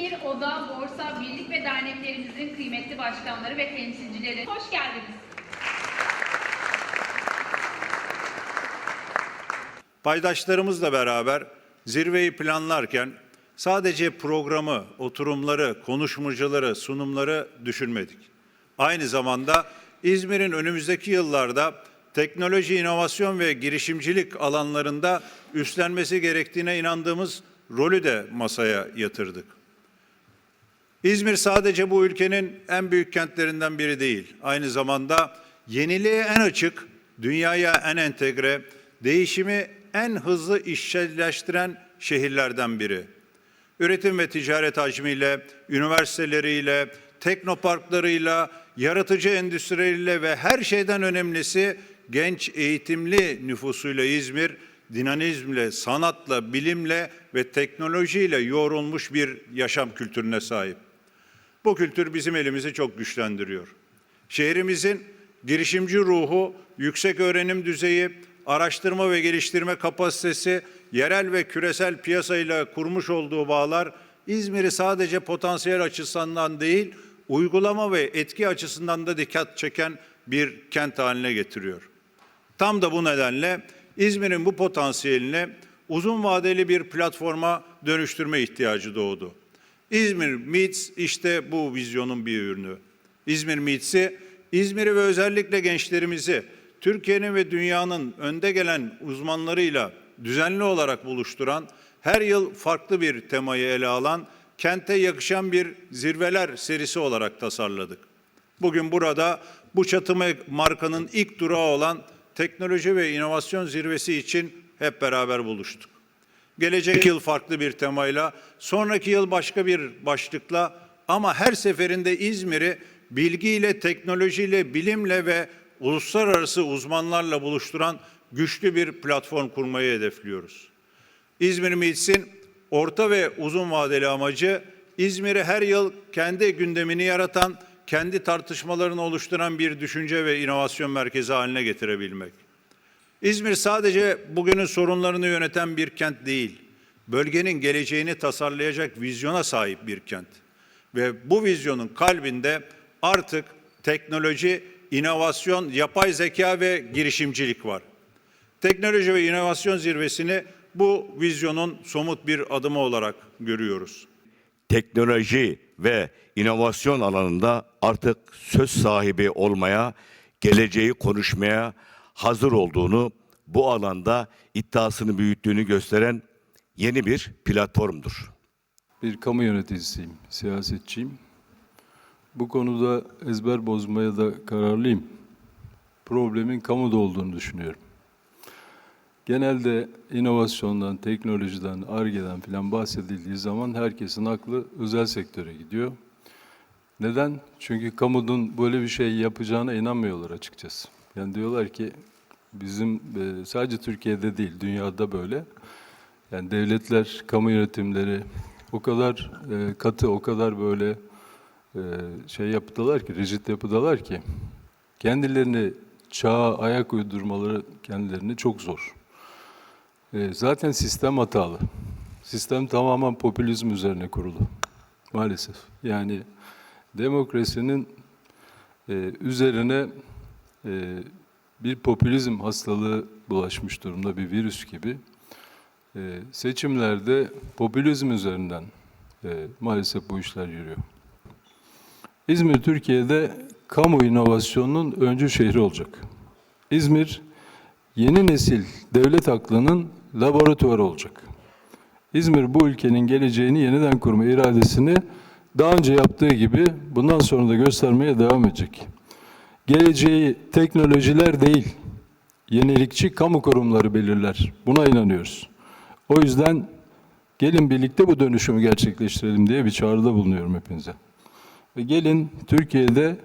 İzmir Oda, Borsa, Birlik ve Derneklerimizin kıymetli başkanları ve temsilcileri hoş geldiniz. Paydaşlarımızla beraber zirveyi planlarken sadece programı, oturumları, konuşmacıları, sunumları düşünmedik. Aynı zamanda İzmir'in önümüzdeki yıllarda teknoloji, inovasyon ve girişimcilik alanlarında üstlenmesi gerektiğine inandığımız rolü de masaya yatırdık. İzmir sadece bu ülkenin en büyük kentlerinden biri değil. Aynı zamanda yeniliğe en açık, dünyaya en entegre, değişimi en hızlı işçileştiren şehirlerden biri. Üretim ve ticaret hacmiyle, üniversiteleriyle, teknoparklarıyla, yaratıcı endüstrileriyle ve her şeyden önemlisi genç eğitimli nüfusuyla İzmir, dinamizmle, sanatla, bilimle ve teknolojiyle yoğrulmuş bir yaşam kültürüne sahip. Bu kültür bizim elimizi çok güçlendiriyor. Şehrimizin girişimci ruhu, yüksek öğrenim düzeyi, araştırma ve geliştirme kapasitesi, yerel ve küresel piyasayla kurmuş olduğu bağlar İzmir'i sadece potansiyel açısından değil, uygulama ve etki açısından da dikkat çeken bir kent haline getiriyor. Tam da bu nedenle İzmir'in bu potansiyelini uzun vadeli bir platforma dönüştürme ihtiyacı doğdu. İzmir Meets işte bu vizyonun bir ürünü. İzmir Meets'i İzmir'i ve özellikle gençlerimizi Türkiye'nin ve dünyanın önde gelen uzmanlarıyla düzenli olarak buluşturan, her yıl farklı bir temayı ele alan, kente yakışan bir zirveler serisi olarak tasarladık. Bugün burada bu çatımı markanın ilk durağı olan teknoloji ve inovasyon zirvesi için hep beraber buluştuk. Gelecek yıl farklı bir temayla, sonraki yıl başka bir başlıkla ama her seferinde İzmir'i bilgiyle, teknolojiyle, bilimle ve uluslararası uzmanlarla buluşturan güçlü bir platform kurmayı hedefliyoruz. İzmir Meets'in orta ve uzun vadeli amacı İzmir'i her yıl kendi gündemini yaratan, kendi tartışmalarını oluşturan bir düşünce ve inovasyon merkezi haline getirebilmek. İzmir sadece bugünün sorunlarını yöneten bir kent değil, bölgenin geleceğini tasarlayacak vizyona sahip bir kent. Ve bu vizyonun kalbinde artık teknoloji, inovasyon, yapay zeka ve girişimcilik var. Teknoloji ve inovasyon zirvesini bu vizyonun somut bir adımı olarak görüyoruz. teknoloji ve inovasyon alanında artık söz sahibi olmaya, geleceği konuşmaya hazır olduğunu, bu alanda iddiasını büyüttüğünü gösteren yeni bir platformdur. Bir kamu yöneticisiyim, siyasetçiyim. Bu konuda ezber bozmaya da kararlıyım. Problemin kamuda olduğunu düşünüyorum. Genelde inovasyondan, teknolojiden, argeden falan bahsedildiği zaman herkesin aklı özel sektöre gidiyor. Neden? Çünkü kamunun böyle bir şey yapacağına inanmıyorlar açıkçası. Yani diyorlar ki bizim e, sadece Türkiye'de değil, dünyada böyle. Yani devletler, kamu yönetimleri o kadar e, katı, o kadar böyle e, şey yapıdalar ki, rigid yapıdalar ki kendilerini çağa ayak uydurmaları kendilerini çok zor. Zaten sistem hatalı. Sistem tamamen popülizm üzerine kurulu. Maalesef. Yani demokrasinin üzerine bir popülizm hastalığı bulaşmış durumda bir virüs gibi. E, seçimlerde popülizm üzerinden e, maalesef bu işler yürüyor. İzmir Türkiye'de kamu inovasyonunun öncü şehri olacak. İzmir yeni nesil devlet aklının laboratuvarı olacak. İzmir bu ülkenin geleceğini yeniden kurma iradesini daha önce yaptığı gibi bundan sonra da göstermeye devam edecek. Geleceği teknolojiler değil, yenilikçi kamu kurumları belirler. Buna inanıyoruz. O yüzden gelin birlikte bu dönüşümü gerçekleştirelim diye bir çağrıda bulunuyorum hepinize. Ve gelin Türkiye'de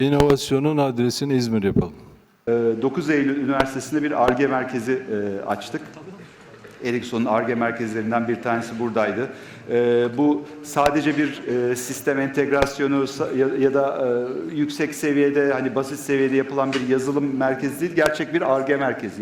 inovasyonun adresini İzmir yapalım. Ee, 9 Eylül Üniversitesi'nde bir ARGE merkezi e, açtık. Ericsson'un ARGE merkezlerinden bir tanesi buradaydı. E, bu sadece bir e, sistem entegrasyonu ya da e, yüksek seviyede hani basit seviyede yapılan bir yazılım merkezi değil, gerçek bir ARGE merkezi.